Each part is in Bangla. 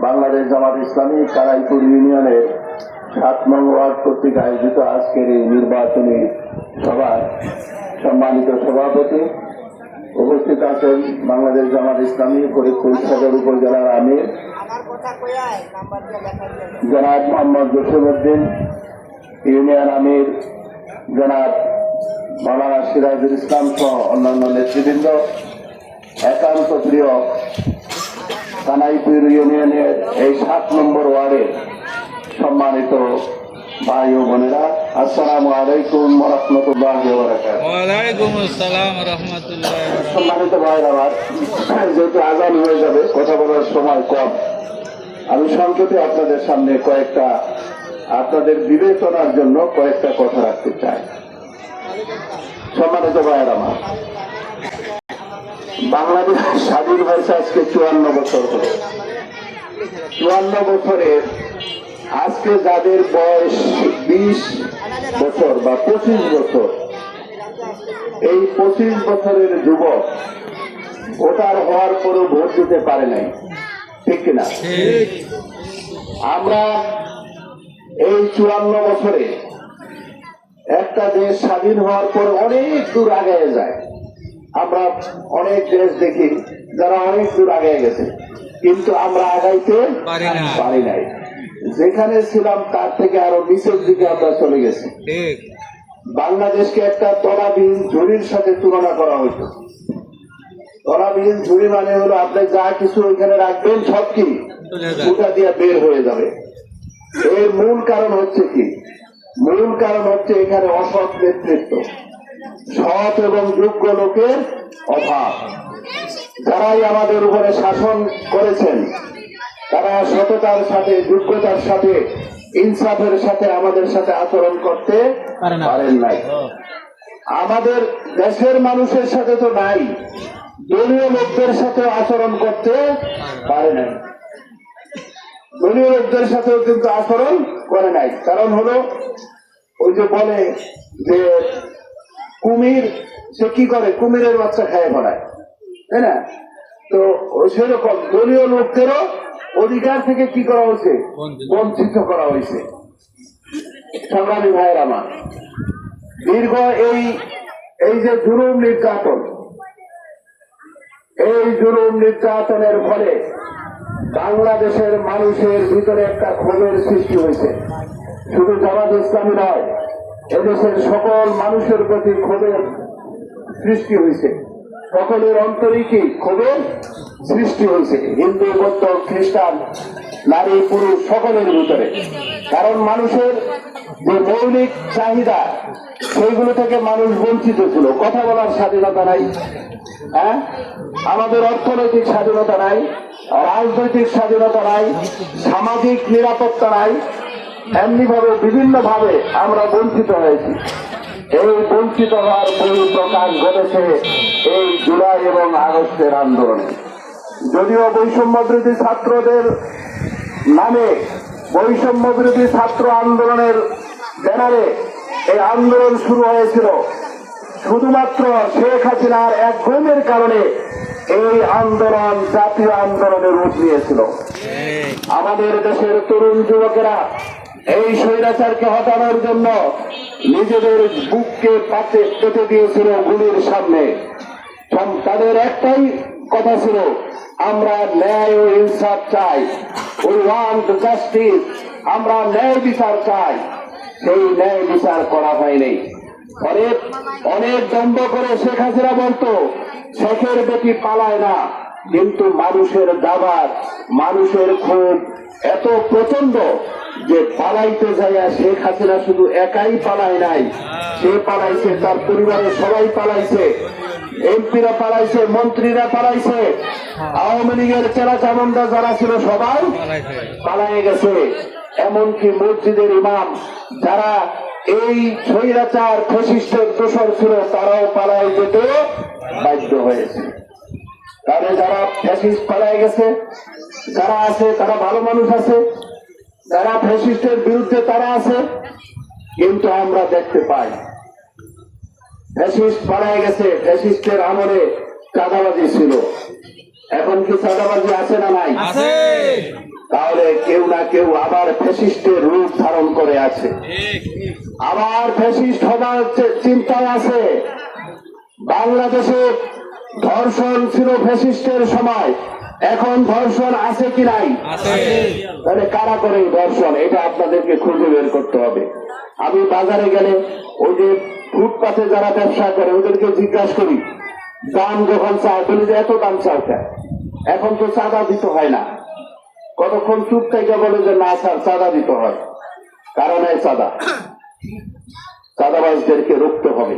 বাংলাদেশ জামাত ইসলামী কারাইপুর ইউনিয়নের সাত নং ওয়ার্ড কর্তৃক আয়োজিত আজকের এই নির্বাচনী সভার সম্মানিত সভাপতি উপস্থিত আছেন বাংলাদেশ জামাত ইসলামী ফরিদপুর সদর উপজেলার আমির, জনাব মোহাম্মদ জসিমউদ্দিন, ইউনিয়ন আমির, জনাব মাওলানা সিরাজুল ইসলাম সহ অন্যান্য নেতৃবৃন্দ, একান্ত প্রিয় কানাইপুর ইউনিয়নের এই সাত নম্বর ওয়ার্ডের সম্মানিত ভাই ও বোনেরা আসসালামু আলাইকুম রহমতুল্লাহ সম্মানিত ভাইয়ের আমার যেহেতু আজান হয়ে যাবে কথা বলার সময় কম। আমি সংক্ষেপে আপনাদের সামনে কয়েকটা আপনাদের বিবেচনার জন্য কয়েকটা কথা রাখতে চাই। সম্মানিত ভাইয়ের আমার বাংলাদেশ স্বাধীন হয়েছে আজকে চুয়ান্ন বছর হলো চুয়ান্ন বছরের আজকে যাদের বয়স বিশ বছর বা পঁচিশ বছর, এই পঁচিশ বছরের যুবক ভোটার হওয়ার পরও ভোট দিতে পারে নাই। ঠিক কিনা? আমরা এই চুয়ান্ন বছরে একটা দেশ স্বাধীন হওয়ার পর অনেক দূর আগে যায়। আমরা অনেক দেশ দেখি যারা অনেক দূর আগে গেছে। কিন্তু আমরা আগাইতে পারি নাই। যেখানে ছিলাম তার থেকে আরও নিচের দিকে আমরা চলে গেছি। বাংলাদেশকে একটা তলাবিহীন ঝুড়ির সাথে তুলনা করা হইতো। তলাবিহীন ঝুড়ি মানে হলো আপনি যা কিছু ওইখানে রাখবেন সব কি? ওটা দিয়ে বের হয়ে যাবে। এর মূল কারণ হচ্ছে কি? মূল কারণ হচ্ছে এখানে অসৎ নেতৃত্ব। সৎ এবং যোগ্য লোকের অভাব। যারাই আমাদের উপরে শাসন করেছেন তারা সততার সাথে যোগ্যতার সাথে ইনসাফের সাথে আমাদের সাথে আচরণ করতে পারে পারেন নাই। আমাদের দেশের মানুষের সাথে তো নাই দলীয় লোকদের সাথে আচরণ করতে পারে নাই। দলীয় লোকদের সাথেও কিন্তু আচরণ করে নাই। কারণ হলো ওই যে বলে যে কুমির সে কি করে? কুমিরের বাচ্চা খায় ভরায় তাই না? তো সেরকম দলীয় লোকদেরও অধিকার থেকে কি করা হয়েছে? বঞ্চিত। বঞ্চিত করা হয়েছে। সংগ্রামী ভাইয়ের আমার। দীর্ঘ এই এই যে জুলুম নির্যাতন এই জুলুম নির্যাতনের ফলে বাংলাদেশের মানুষের ভিতরে একটা ক্ষোভের সৃষ্টি হয়েছে। শুধু জামাত ইসলামী নয় এদেশের সকল মানুষের প্রতি ক্ষোভের সৃষ্টি হয়েছে। সকলের অন্তরিকই ক্ষোভের সৃষ্টি হয়েছে। হিন্দু, বৌদ্ধ, খ্রিস্টান, নারী, পুরুষ সকলের ভিতরে। কারণ মানুষের যে মৌলিক চাহিদা, সেইগুলো থেকে মানুষ বঞ্চিত ছিল। কথা বলার স্বাধীনতা নাই। হ্যাঁ? আমাদের অর্থনৈতিক স্বাধীনতা নাই, রাজনৈতিক স্বাধীনতা নাই, সামাজিক নিরাপত্তা নাই। এমনি ভাবে বিভিন্ন ভাবে আমরা বঞ্চিত হয়েছি। এই বঞ্চিত হওয়ার মূল প্রকাশ ঘটেছে এই জুলাই এবং আগস্টের আন্দোলনে। যদিও বৈষম্য বিরোধী ছাত্রদের নামে বৈষম্য বিরোধী ছাত্র আন্দোলনের ব্যানারে এই আন্দোলন শুরু হয়েছিল শুধুমাত্র শেখ হাসিনার এক গুমের কারণে এই আন্দোলন জাতীয় আন্দোলনের রূপ নিয়েছিল। আমাদের দেশের তরুণ যুবকেরা এই স্বৈরাচারকে হটানোর জন্য নিজেদের বুককে পাতে পেতে দিয়েছিল গুলির সামনে। তাদের একটাই কথা ছিল, আমরা ন্যায় ও ইনসাফ চাই। উই ওয়ান্ট জাস্টিস, আমরা ন্যায় বিচার চাই। সেই ন্যায় বিচার করা হয়নি। অনেক অনেক দণ্ড করে শেখ হাসিনা বলতো, শেখের বেটি পালায় না। কিন্তু মানুষের দাবার, মানুষের খুব এত প্রচণ্ড যে পালাইতে যাইয়া শেখ হাসিনা শুধু একাই পালায় নাই সে পালাইছে তার পরিবারের সবাই পালাইছে এমপিরা পালাইছে মন্ত্রীরা পালাইছে আওয়ামী লীগের চেরা চামুন্ডা যারা ছিল সবাই পালায়ে গেছে। এমনকি মসজিদের ইমাম যারা এই স্বৈরাচার ফসিস্টের দোষর ছিল তারাও পালায় যেতে বাধ্য হয়েছে। তাহলে যারা ফ্যাসিস্ট পালায় গেছে যারা আছে তারা ভালো মানুষ আছে যারা ফ্যাসিস্টের বিরুদ্ধে তারা আছে কিন্তু আমরা দেখতে পাই। ফ্যাসিস্ট পালায় গেছে ফ্যাসিস্টের আমলে চাঁদাবাজি ছিল। এখন কি চাঁদাবাজি আছে না নাই? আছে। কেউ না কেউ আবার ফ্যাসিস্টের রূপ ধারণ করে আছে। আবার ফ্যাসিস্ট হবার চে- চিন্তায় আছে। বাংলাদেশে ধর্ষণ ছিল ফ্যাসিস্টের সময়। এখন ধর্ষণ আছে কি নাই? তাহলে কারা করে ধর্ষণ? এটা আপনাদেরকে খুঁজে বের করতে হবে। আমি বাজারে গেলে ওই যে ফুটপাথে যারা ব্যবসা করে ওদেরকে জিজ্ঞাসা করি দাম যখন চায় বলি যে এত দাম চাও কেন? এখন তো চাঁদা দিতে হয় না। কতক্ষণ চুপ থেকে বলে যে না স্যার চাঁদা দিতে হয়। কারণ এই চাঁদা। চাঁদাবাজদেরকে রুখতে হবে।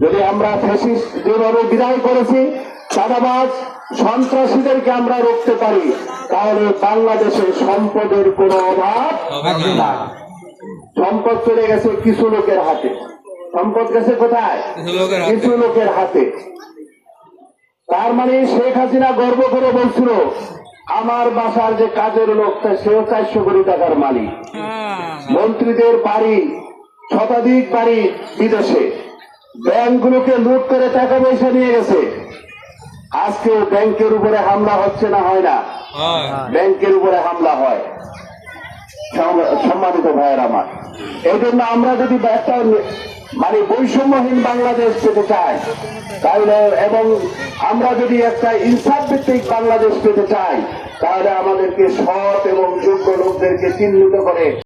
যদি আমরা ফ্যাসিস্ট যেভাবে বিদায় করেছি চাঁদাবাজ সন্ত্রাসীদেরকে আমরা রুখতে পারি তাহলে বাংলাদেশে সম্পদের কোনো অভাব সম্পদ চলে গেছে কিছু লোকের হাতে। সম্পদ গেছে কোথায়? কিছু লোকের হাতে। তার মানে শেখ হাসিনা গর্ব করে বলছিল আমার বাসার যে কাজের লোক তা সেও চারশো কোটি টাকার মালিক। হ্যাঁ। মন্ত্রীদের বাড়ি শতাধিক বাড়ি বিদেশে। ব্যাংকগুলোকে লুট করে টাকা পয়সা নিয়ে গেছে। আজকে ব্যাংকের উপরে হামলা হচ্ছে না হয় না? ব্যাংকের উপরে হামলা হয়। সম- সম্মানিত ভাইয়ের আমার। এই জন্য আমরা যদি একটা মানে বৈষম্যহীন বাংলাদেশ পেতে চাই তাহলে এবং আমরা যদি একটা ইনসাফ ভিত্তিক বাংলাদেশ পেতে চাই তাহলে আমাদেরকে সৎ এবং যোগ্য লোকদেরকে চিহ্নিত করে